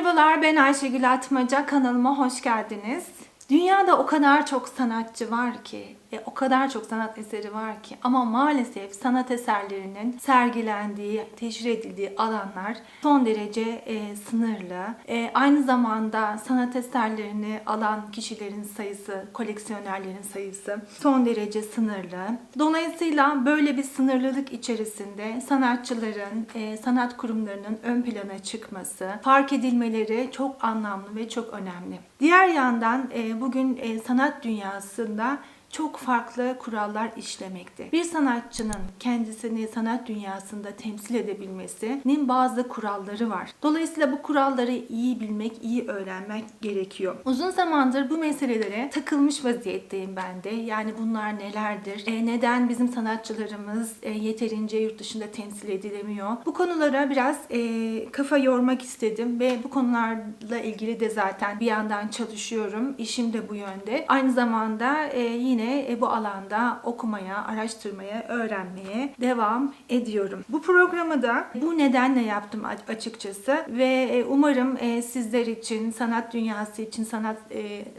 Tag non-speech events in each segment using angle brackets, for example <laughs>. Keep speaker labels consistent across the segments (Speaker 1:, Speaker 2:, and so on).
Speaker 1: Merhabalar ben Ayşegül Atmaca kanalıma hoş geldiniz. Dünyada o kadar çok sanatçı var ki, e, o kadar çok sanat eseri var ki ama maalesef sanat eserlerinin sergilendiği, teşhir edildiği alanlar son derece e, sınırlı. E, aynı zamanda sanat eserlerini alan kişilerin sayısı, koleksiyonerlerin sayısı son derece sınırlı. Dolayısıyla böyle bir sınırlılık içerisinde sanatçıların, e, sanat kurumlarının ön plana çıkması, fark edilmeleri çok anlamlı ve çok önemli. Diğer yandan e, bugün e, sanat dünyasında çok farklı kurallar işlemekte. Bir sanatçının kendisini sanat dünyasında temsil edebilmesinin bazı kuralları var. Dolayısıyla bu kuralları iyi bilmek, iyi öğrenmek gerekiyor. Uzun zamandır bu meselelere takılmış vaziyetteyim ben de. Yani bunlar nelerdir? E, neden bizim sanatçılarımız e, yeterince yurt dışında temsil edilemiyor? Bu konulara biraz e, kafa yormak istedim ve bu konularla ilgili de zaten bir yandan çalışıyorum. İşim de bu yönde. Aynı zamanda e, yine e, bu alanda okumaya, araştırmaya, öğrenmeye devam ediyorum. Bu programı da bu nedenle yaptım açıkçası ve e, umarım e, sizler için, sanat dünyası için, sanat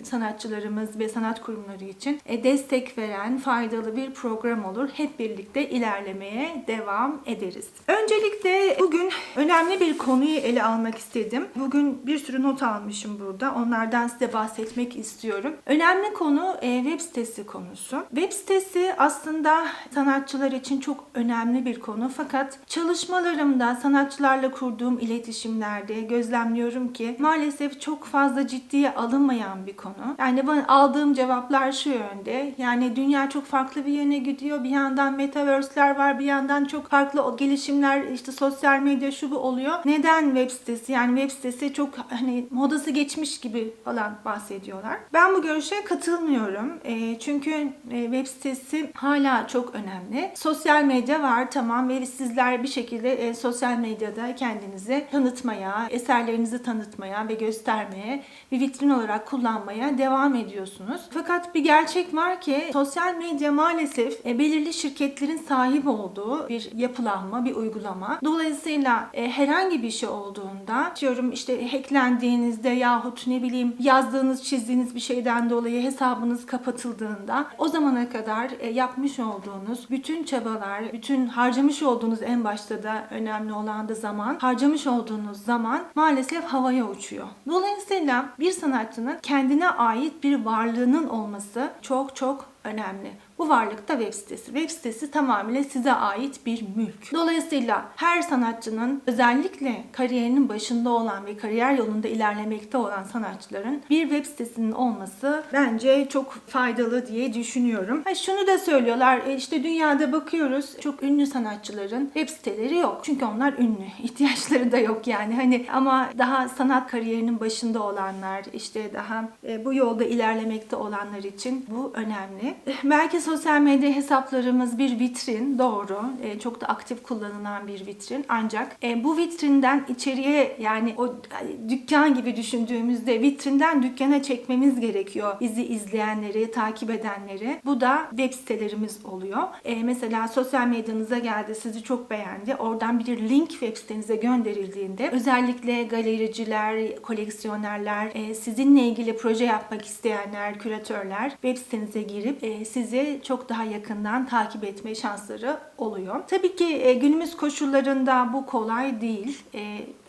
Speaker 1: sanatçılarımız ve sanat kurumları için destek veren faydalı bir program olur. Hep birlikte ilerlemeye devam ederiz. Öncelikle bugün önemli bir konuyu ele almak istedim. Bugün bir sürü not almışım burada. Onlardan size bahsetmek istiyorum. Önemli konu web sitesi konusu. Web sitesi aslında sanatçılar için çok önemli bir konu. Fakat çalışmalarımda sanatçılarla kurduğum iletişimlerde gözlemliyorum ki maalesef çok fazla ciddiye alınmayan bir konu. Yani bana aldığım cevaplar şu yönde. Yani dünya çok farklı bir yöne gidiyor. Bir yandan metaverse'ler var, bir yandan çok farklı gelişimler işte sosyal medya şu bu oluyor. Neden web sitesi? Yani web sitesi çok hani modası geçmiş gibi falan bahsediyorlar. Ben bu görüşe katılmıyorum. E, çünkü e, web sitesi hala çok önemli. Sosyal medya var tamam ve sizler bir şekilde e, sosyal medyada kendinizi tanıtmaya, eserlerinizi tanıtmaya ve göstermeye bir vitrin olarak kullanmaya devam ediyorsunuz. Fakat bir gerçek var ki sosyal medya maalesef e, belirli şirketlerin sahip olduğu bir yapılanma, bir uygulama. Dolayısıyla herhangi bir şey olduğunda diyorum işte hacklendiğinizde yahut ne bileyim yazdığınız, çizdiğiniz bir şeyden dolayı hesabınız kapatıldığında o zamana kadar e, yapmış olduğunuz bütün çabalar, bütün harcamış olduğunuz en başta da önemli olan da zaman, harcamış olduğunuz zaman maalesef havaya uçuyor. Dolayısıyla bir sanatçının kendine ait bir varlığının olması çok çok önemli. Bu varlık da web sitesi. Web sitesi tamamıyla size ait bir mülk. Dolayısıyla her sanatçının özellikle kariyerinin başında olan ve kariyer yolunda ilerlemekte olan sanatçıların bir web sitesinin olması bence çok faydalı diye düşünüyorum. Ha, şunu da söylüyorlar e, işte dünyada bakıyoruz çok ünlü sanatçıların web siteleri yok. Çünkü onlar ünlü. <laughs> ihtiyaçları da yok yani. Hani ama daha sanat kariyerinin başında olanlar işte daha e, bu yolda ilerlemekte olanlar için bu önemli. Belki sosyal medya hesaplarımız bir vitrin, doğru. E, çok da aktif kullanılan bir vitrin. Ancak e, bu vitrinden içeriye yani o e, dükkan gibi düşündüğümüzde vitrinden dükkana çekmemiz gerekiyor. Bizi izleyenleri, takip edenleri. Bu da web sitelerimiz oluyor. E, mesela sosyal medyanıza geldi, sizi çok beğendi. Oradan bir link web sitenize gönderildiğinde özellikle galericiler, koleksiyonerler, e, sizinle ilgili proje yapmak isteyenler, küratörler web sitenize girip sizi çok daha yakından takip etme şansları oluyor. Tabii ki e, günümüz koşullarında bu kolay değil.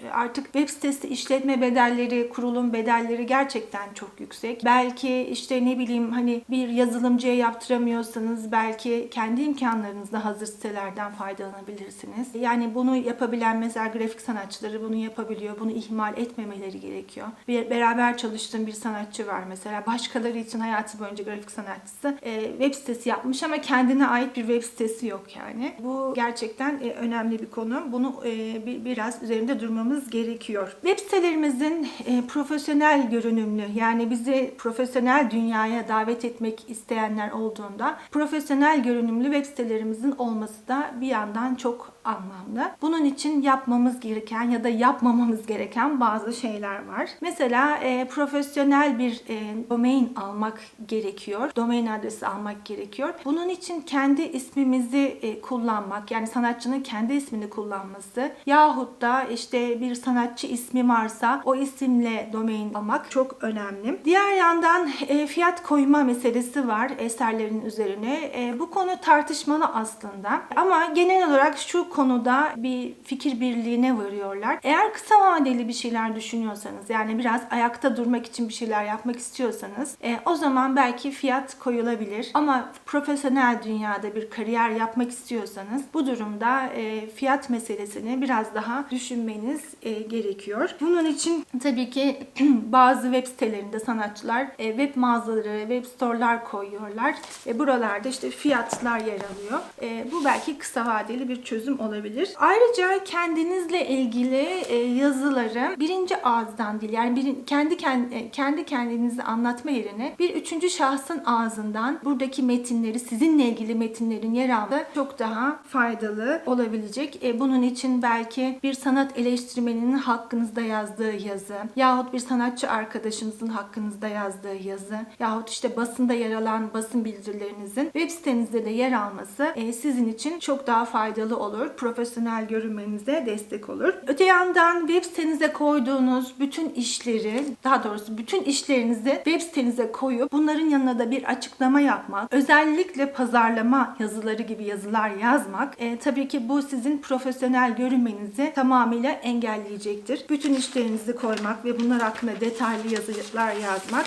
Speaker 1: E, artık web sitesi işletme bedelleri, kurulum bedelleri gerçekten çok yüksek. Belki işte ne bileyim hani bir yazılımcıya yaptıramıyorsanız belki kendi imkanlarınızla hazır sitelerden faydalanabilirsiniz. Yani bunu yapabilen mesela grafik sanatçıları bunu yapabiliyor. Bunu ihmal etmemeleri gerekiyor. Bir beraber çalıştığım bir sanatçı var mesela. Başkaları için hayatı boyunca grafik sanatçısı e, web sitesi yapmış ama kendine ait bir web sitesi yok yani. Bu gerçekten e, önemli bir konu. Bunu e, bir, biraz üzerinde durmamız gerekiyor. Web sitelerimizin e, profesyonel görünümlü yani bizi profesyonel dünyaya davet etmek isteyenler olduğunda profesyonel görünümlü web sitelerimizin olması da bir yandan çok anlamda. Bunun için yapmamız gereken ya da yapmamamız gereken bazı şeyler var. Mesela e, profesyonel bir e, domain almak gerekiyor. Domain adresi almak gerekiyor. Bunun için kendi ismimizi e, kullanmak yani sanatçının kendi ismini kullanması yahut da işte bir sanatçı ismi varsa o isimle domain almak çok önemli. Diğer yandan e, fiyat koyma meselesi var eserlerin üzerine. E, bu konu tartışmalı aslında. Ama genel olarak şu konuda bir fikir birliğine varıyorlar. Eğer kısa vadeli bir şeyler düşünüyorsanız yani biraz ayakta durmak için bir şeyler yapmak istiyorsanız e, o zaman belki fiyat koyulabilir. Ama profesyonel dünyada bir kariyer yapmak istiyorsanız bu durumda e, fiyat meselesini biraz daha düşünmeniz e, gerekiyor. Bunun için tabii ki <clears throat> bazı web sitelerinde sanatçılar e, web mağazaları, web store'lar koyuyorlar. E, buralarda işte fiyatlar yer alıyor. E, bu belki kısa vadeli bir çözüm olabilir. Ayrıca kendinizle ilgili e, yazıları birinci ağızdan değil yani bir, kendi kendi, kendi kendinizi anlatma yerine bir üçüncü şahsın ağzından buradaki metinleri sizinle ilgili metinlerin yer alması çok daha faydalı olabilecek. E, bunun için belki bir sanat eleştirmeninin hakkınızda yazdığı yazı yahut bir sanatçı arkadaşınızın hakkınızda yazdığı yazı yahut işte basında yer alan basın bildirilerinizin web sitenizde de yer alması e, sizin için çok daha faydalı olur. Profesyonel görünmenize destek olur. Öte yandan web sitenize koyduğunuz bütün işleri, daha doğrusu bütün işlerinizi web sitenize koyup bunların yanına da bir açıklama yapmak, özellikle pazarlama yazıları gibi yazılar yazmak, e, tabii ki bu sizin profesyonel görünmenizi tamamıyla engelleyecektir. Bütün işlerinizi koymak ve bunlar hakkında detaylı yazılar yazmak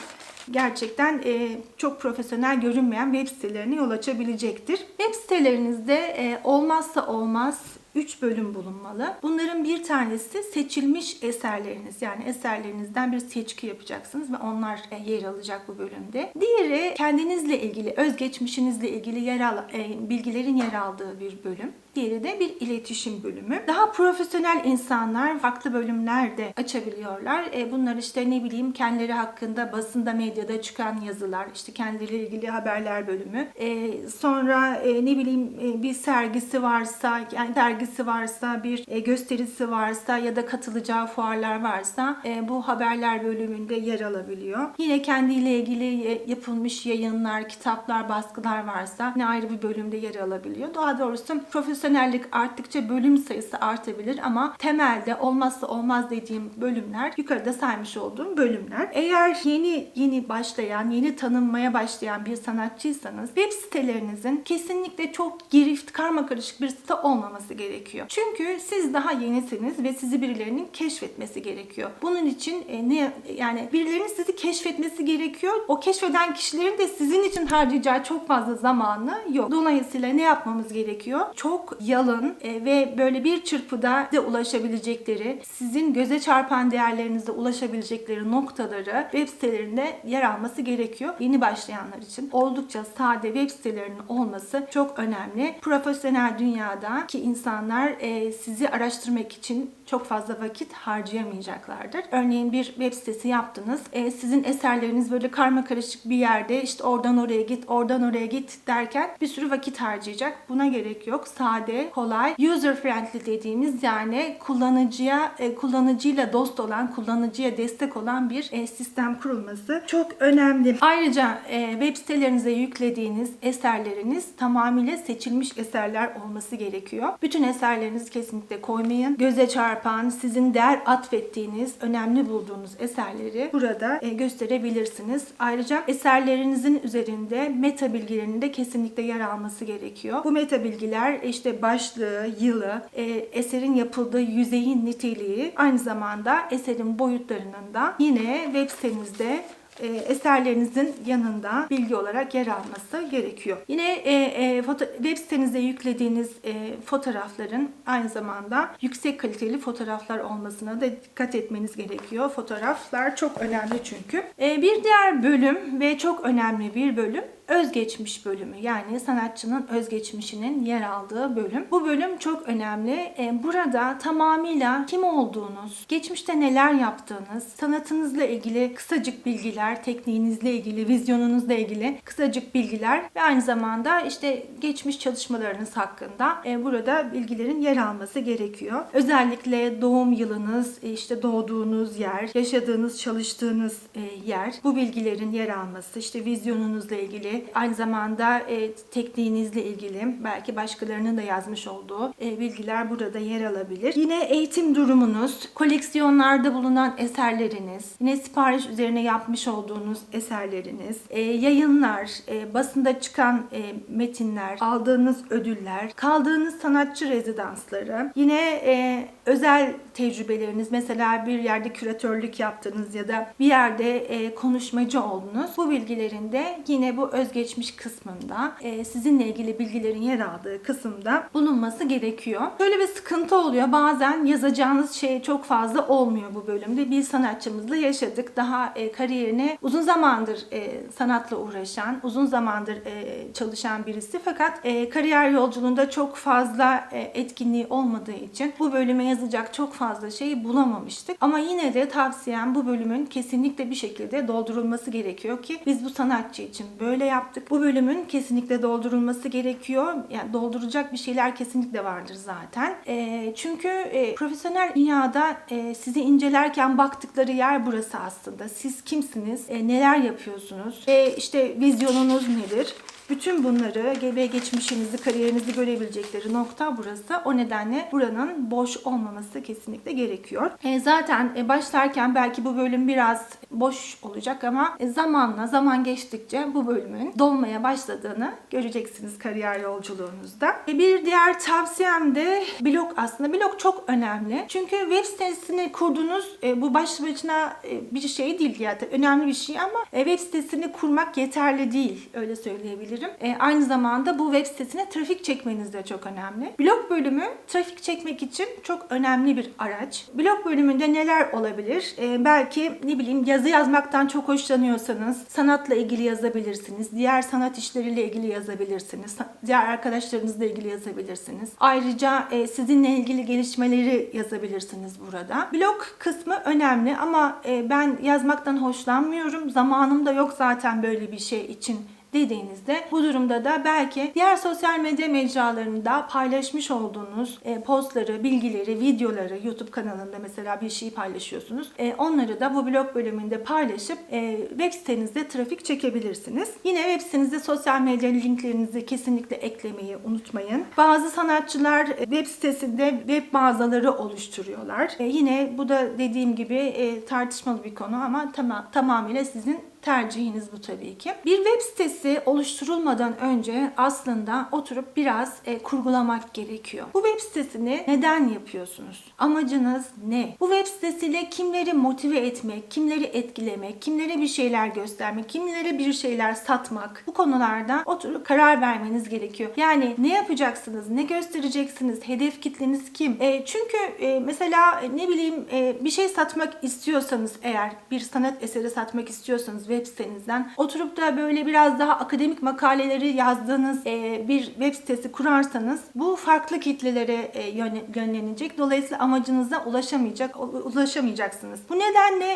Speaker 1: gerçekten e, çok profesyonel görünmeyen web sitelerine yol açabilecektir. Web sitelerinizde e, olmazsa olmaz 3 bölüm bulunmalı. Bunların bir tanesi seçilmiş eserleriniz. Yani eserlerinizden bir seçki yapacaksınız ve onlar e, yer alacak bu bölümde. Diğeri kendinizle ilgili, özgeçmişinizle ilgili yer al, e, bilgilerin yer aldığı bir bölüm. Diğeri de bir iletişim bölümü. Daha profesyonel insanlar farklı bölümler de açabiliyorlar. E, bunlar işte ne bileyim kendileri hakkında basında medyada çıkan yazılar, işte kendileriyle ilgili haberler bölümü. E, sonra e, ne bileyim e, bir sergisi varsa, yani sergisi varsa, bir e, gösterisi varsa ya da katılacağı fuarlar varsa e, bu haberler bölümünde yer alabiliyor. Yine kendiyle ilgili e, yapılmış yayınlar, kitaplar, baskılar varsa yine ayrı bir bölümde yer alabiliyor. Daha doğrusu profesyonel profesyonellik arttıkça bölüm sayısı artabilir ama temelde olmazsa olmaz dediğim bölümler yukarıda saymış olduğum bölümler. Eğer yeni yeni başlayan, yeni tanınmaya başlayan bir sanatçıysanız web sitelerinizin kesinlikle çok girift, karma karışık bir site olmaması gerekiyor. Çünkü siz daha yenisiniz ve sizi birilerinin keşfetmesi gerekiyor. Bunun için e, ne yani birilerinin sizi keşfetmesi gerekiyor. O keşfeden kişilerin de sizin için harcayacağı çok fazla zamanı yok. Dolayısıyla ne yapmamız gerekiyor? Çok yalın e, ve böyle bir çırpıda de ulaşabilecekleri, sizin göze çarpan değerlerinizde ulaşabilecekleri noktaları web sitelerinde yer alması gerekiyor. Yeni başlayanlar için oldukça sade web sitelerinin olması çok önemli. Profesyonel dünyadaki insanlar e, sizi araştırmak için çok fazla vakit harcayamayacaklardır. Örneğin bir web sitesi yaptınız. E, sizin eserleriniz böyle karma karışık bir yerde işte oradan oraya git, oradan oraya git derken bir sürü vakit harcayacak. Buna gerek yok. Sade, kolay, user friendly dediğimiz yani kullanıcıya e, kullanıcıyla dost olan, kullanıcıya destek olan bir e, sistem kurulması çok önemli. Ayrıca e, web sitelerinize yüklediğiniz eserleriniz tamamıyla seçilmiş eserler olması gerekiyor. Bütün eserlerinizi kesinlikle koymayın. Göze çarpan, sizin değer atfettiğiniz, önemli bulduğunuz eserleri burada e, gösterebilirsiniz. Ayrıca eserlerinizin üzerinde meta bilgilerinin de kesinlikle yer alması gerekiyor. Bu meta bilgiler işte başlığı, yılı, e, eserin yapıldığı yüzeyin niteliği, aynı zamanda eserin boyutlarının da yine web sitenizde e, eserlerinizin yanında bilgi olarak yer alması gerekiyor. Yine e, e, foto, web sitenize yüklediğiniz e, fotoğrafların aynı zamanda yüksek kaliteli fotoğraflar olmasına da dikkat etmeniz gerekiyor. Fotoğraflar çok önemli çünkü. E, bir diğer bölüm ve çok önemli bir bölüm özgeçmiş bölümü yani sanatçının özgeçmişinin yer aldığı bölüm. Bu bölüm çok önemli. E, Burada tamamıyla kim olduğunuz, geçmişte neler yaptığınız, sanatınızla ilgili kısacık bilgiler, tekniğinizle ilgili, vizyonunuzla ilgili kısacık bilgiler ve aynı zamanda işte geçmiş çalışmalarınız hakkında e, burada bilgilerin yer alması gerekiyor. Özellikle doğum yılınız, e, işte doğduğunuz yer, yaşadığınız, çalıştığınız yer, bu bilgilerin yer alması, işte vizyonunuzla ilgili, aynı zamanda e, tekniğinizle ilgili, belki başkalarının da yazmış olduğu e, bilgiler burada yer alabilir. Yine eğitim durumunuz, koleksiyonlarda bulunan eserleriniz, yine sipariş üzerine yapmış olduğunuz eserleriniz, e, yayınlar, e, basında çıkan e, metinler, aldığınız ödüller, kaldığınız sanatçı rezidansları, yine e, özel tecrübeleriniz, mesela bir yerde küratörlük yaptınız ya da bir yerde e, konuşmacı oldunuz. Bu bilgilerin de yine bu özgeçmiş kısmında e, sizinle ilgili bilgilerin yer aldığı kısımda bulunması gerekiyor. Böyle bir sıkıntı oluyor. Bazen yazacağınız şey çok fazla olmuyor bu bölümde. Bir sanatçımızla yaşadık. Daha e, kariyerini uzun zamandır e, sanatla uğraşan, uzun zamandır e, çalışan birisi. Fakat e, kariyer yolculuğunda çok fazla e, etkinliği olmadığı için bu bölüme yazacak çok fazla şey bulamamıştık. Ama yine de tavsiyem bu bölümün kesinlikle bir şekilde doldurulması gerekiyor ki biz bu sanatçı için böyle yaptık. Bu bölümün kesinlikle doldurulması gerekiyor. Yani dolduracak bir şeyler kesinlikle vardır zaten. E, çünkü e, profesyonel dünyada e, sizi incelerken baktıkları yer burası aslında. Siz kimsiniz? E, neler yapıyorsunuz? E, işte vizyonunuz nedir? Bütün bunları ve geçmişinizi, kariyerinizi görebilecekleri nokta burası. O nedenle buranın boş olmaması kesinlikle gerekiyor. E, zaten e, başlarken belki bu bölüm biraz boş olacak ama e, zamanla, zaman geçtikçe bu bölümün dolmaya başladığını göreceksiniz kariyer yolculuğunuzda. E, bir diğer tavsiyem de blog aslında. Blog çok önemli. Çünkü web sitesini kurdunuz. E, bu başlı başına e, bir şey değil yani önemli bir şey ama web sitesini kurmak yeterli değil. Öyle söyleyebilirim aynı zamanda bu web sitesine trafik çekmeniz de çok önemli. Blog bölümü trafik çekmek için çok önemli bir araç. Blog bölümünde neler olabilir? Belki ne bileyim yazı yazmaktan çok hoşlanıyorsanız sanatla ilgili yazabilirsiniz. Diğer sanat işleriyle ilgili yazabilirsiniz. Diğer arkadaşlarınızla ilgili yazabilirsiniz. Ayrıca e, sizinle ilgili gelişmeleri yazabilirsiniz burada. Blog kısmı önemli ama e, ben yazmaktan hoşlanmıyorum. Zamanım da yok zaten böyle bir şey için dediğinizde bu durumda da belki diğer sosyal medya mecralarında paylaşmış olduğunuz e, postları, bilgileri, videoları YouTube kanalında mesela bir şey paylaşıyorsunuz. E, onları da bu blog bölümünde paylaşıp e, web sitenizde trafik çekebilirsiniz. Yine web sitenizde sosyal medya linklerinizi kesinlikle eklemeyi unutmayın. Bazı sanatçılar e, web sitesinde web mağazaları oluşturuyorlar. E, yine bu da dediğim gibi e, tartışmalı bir konu ama tamam tamamıyla sizin tercihiniz bu tabii ki. Bir web sitesi oluşturulmadan önce aslında oturup biraz e, kurgulamak gerekiyor. Bu web sitesini neden yapıyorsunuz? Amacınız ne? Bu web sitesiyle kimleri motive etmek, kimleri etkilemek, kimlere bir şeyler göstermek, kimlere bir şeyler satmak bu konularda oturup karar vermeniz gerekiyor. Yani ne yapacaksınız, ne göstereceksiniz, hedef kitleniz kim? E, çünkü e, mesela ne bileyim e, bir şey satmak istiyorsanız eğer bir sanat eseri satmak istiyorsanız web sitenizden oturup da böyle biraz daha akademik makaleleri yazdığınız e, bir web sitesi kurarsanız bu farklı kitlelere e, yönlenecek. Dolayısıyla amacınıza ulaşamayacak ulaşamayacaksınız. Bu nedenle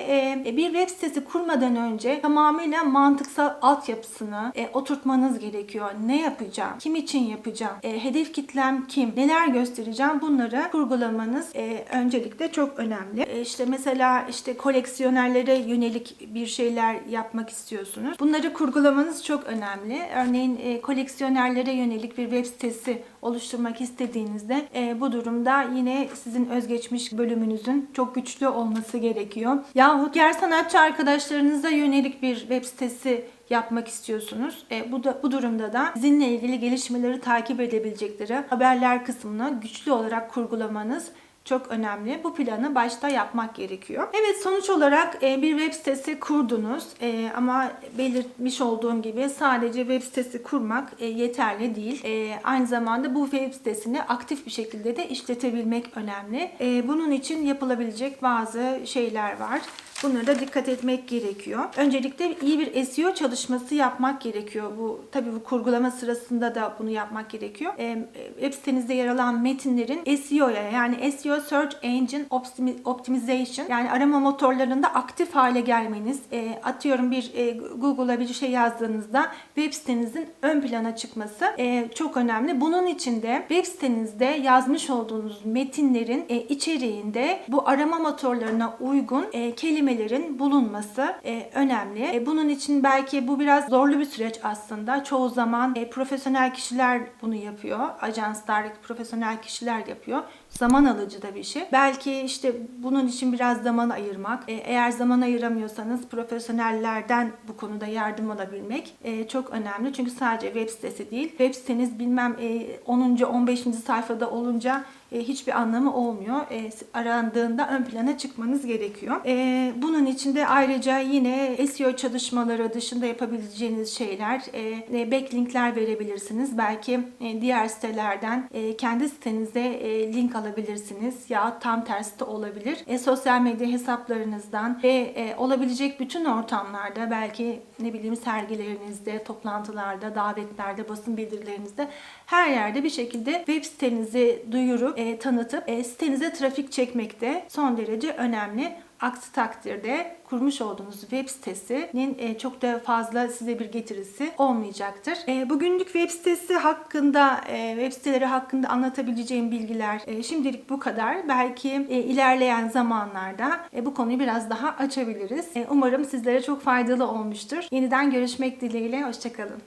Speaker 1: e, bir web sitesi kurmadan önce tamamıyla mantıksal altyapısını e, oturtmanız gerekiyor. Ne yapacağım? Kim için yapacağım? E, hedef kitlem kim? Neler göstereceğim? Bunları kurgulamanız e, öncelikle çok önemli. E, işte mesela işte koleksiyonerlere yönelik bir şeyler yap yapmak istiyorsunuz. Bunları kurgulamanız çok önemli. Örneğin e, koleksiyonerlere yönelik bir web sitesi oluşturmak istediğinizde e, bu durumda yine sizin özgeçmiş bölümünüzün çok güçlü olması gerekiyor. Yahut diğer sanatçı arkadaşlarınıza yönelik bir web sitesi yapmak istiyorsunuz. E, bu da bu durumda da sizinle ilgili gelişmeleri takip edebilecekleri haberler kısmını güçlü olarak kurgulamanız çok önemli. Bu planı başta yapmak gerekiyor. Evet sonuç olarak e, bir web sitesi kurdunuz E, ama belirtmiş olduğum gibi sadece web sitesi kurmak e, yeterli değil. Aynı zamanda bu web sitesini aktif bir şekilde de işletebilmek önemli. Bunun için yapılabilecek bazı şeyler var. Bunlara da dikkat etmek gerekiyor. Öncelikle iyi bir SEO çalışması yapmak gerekiyor. Bu tabii bu kurgulama sırasında da bunu yapmak gerekiyor. Ee, web sitenizde yer alan metinlerin SEO'ya yani SEO Search Engine Optimi- Optimization yani arama motorlarında aktif hale gelmeniz. e, atıyorum bir e, Google'a bir şey yazdığınızda web sitenizin ön plana çıkması e, çok önemli. Bunun için de web sitenizde yazmış olduğunuz metinlerin e, içeriğinde bu arama motorlarına uygun e, kelimelerin bulunması e, önemli. E, bunun için belki bu biraz zorlu bir süreç aslında. Çoğu zaman e, profesyonel kişiler bunu yapıyor. Ajanslar, profesyonel kişiler yapıyor. Zaman alıcı da bir şey. Belki işte bunun için biraz zaman ayırmak. E, eğer zaman ayıramıyorsanız profesyonellerden bu konuda yardım alabilmek e, çok önemli. Çünkü sadece web sitesi değil. Web siteniz bilmem e, 10. 15. sayfada olunca e, hiçbir anlamı olmuyor. E, arandığında ön plana çıkmanız gerekiyor. E, bunun için de ayrıca yine SEO çalışmaları dışında yapabileceğiniz şeyler, e, backlinkler verebilirsiniz. Belki e, diğer sitelerden e, kendi sitenize e, link alabilirsiniz ya tam tersi de olabilir. E, sosyal medya hesaplarınızdan ve e, olabilecek bütün ortamlarda belki ne bileyim sergilerinizde, toplantılarda, davetlerde, basın bildirilerinizde her yerde bir şekilde web sitenizi duyurup e, tanıtıp e, sitenize trafik çekmek de son derece önemli. Aksi takdirde kurmuş olduğunuz web sitesinin e, çok da fazla size bir getirisi olmayacaktır. E, bugünlük web sitesi hakkında, e, web siteleri hakkında anlatabileceğim bilgiler şimdilik bu kadar. Belki ilerleyen zamanlarda bu konuyu biraz daha açabiliriz. Umarım sizlere çok faydalı olmuştur. Yeniden görüşmek dileğiyle, hoşçakalın.